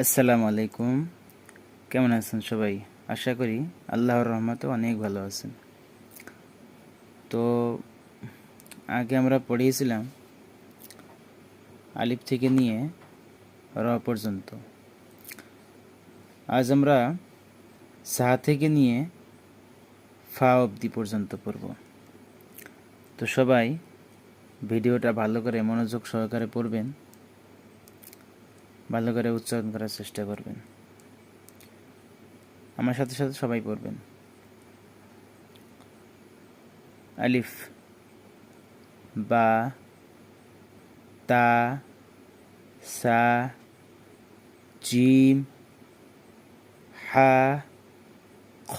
আসসালামু আলাইকুম। কেমন আছেন সবাই? আশা করি আল্লাহর রহমতে অনেক ভালো আছেন। তো আগে আমরা পড়িয়েছিলাম আলিফ থেকে নিয়ে র পর্যন্ত। আজ আমরা সা থেকে নিয়ে ফা অবধি পর্যন্ত পড়ব। তো সবাই ভিডিওটা ভালো করে মনোযোগ সহকারে পড়বেন। ভালো করে উচ্চারণ করার চেষ্টা করবেন। আমার সাথে সাথে সবাই পড়বেন। আলিফ, বা, তা, সা, জিম, হা, খ,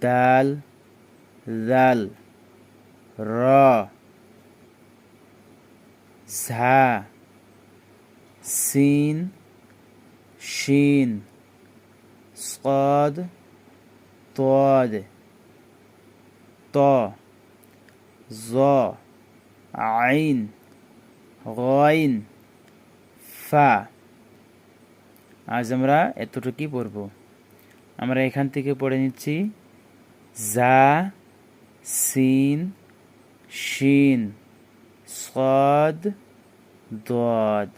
দাল দাল র, ঝা। سين شين صاد طاد طا ظا عين غين ফা আজ আমরা এতটুকুই পড়ব আমরা এখান থেকে পড়ে নিচ্ছি জা সিন শিন صاد ضاد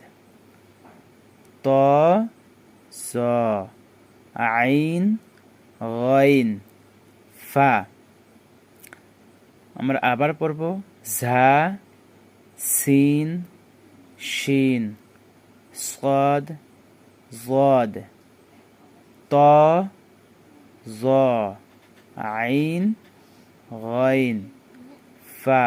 ত স আইন গইন ফা আমরা আবার পড়ব ঝা সিন শিন صاد ضاد ত জ আইন গইন ফা